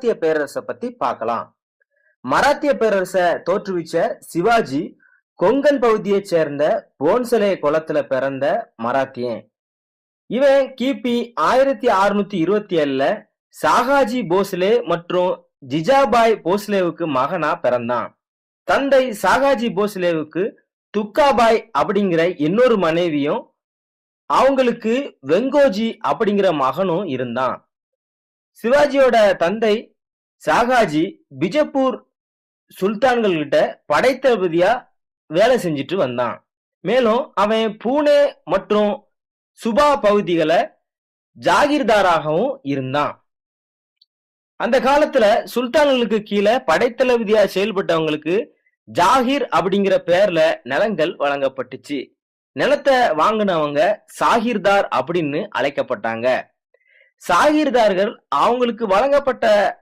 மராத்திய பேரரசை பத்தி பார்க்கலாம். மராத்திய பேரரசை தோற்றுவிச்ச சிவாஜி கொங்கன் பகுதியைச் சேர்ந்த போன்சலே குளத்துல பிறந்த மராத்தியன். இவன் கிபி ஆயிரத்தி அறுநூத்தி இருபத்தி ஏழுல சாகாஜி போஸ்லே மற்றும் ஜிஜாபாய் போஸ்லேவுக்கு மகனா பிறந்தான். தந்தை சாகாஜி போஸ்லேவுக்கு துக்காபாய் அப்படிங்கிற இன்னொரு மனைவியும் அவங்களுக்கு வெங்கோஜி அப்படிங்கிற மகனும் இருந்தான். சிவாஜியோட தந்தை சாகாஜி பிஜப்பூர் சுல்தான்கள் கிட்ட படைத்தளபதியா வேலை செஞ்சுட்டு வந்தான். மேலும் அவன் பூனே மற்றும் சுபா பகுதிகளை ஜாகிர்தாராகவும் இருந்தான். அந்த காலத்துல சுல்தான்களுக்கு கீழே படைத்தளபதியா செயல்பட்டவங்களுக்கு ஜாகிர் அப்படிங்கிற பேர்ல நிலங்கள் வழங்கப்பட்டுச்சு. நிலத்தை வாங்கினவங்க சாகிர்தார் அப்படின்னு அழைக்கப்பட்டாங்க. சாகிர்தார்கள் அவங்களுக்கு வழங்கப்பட்ட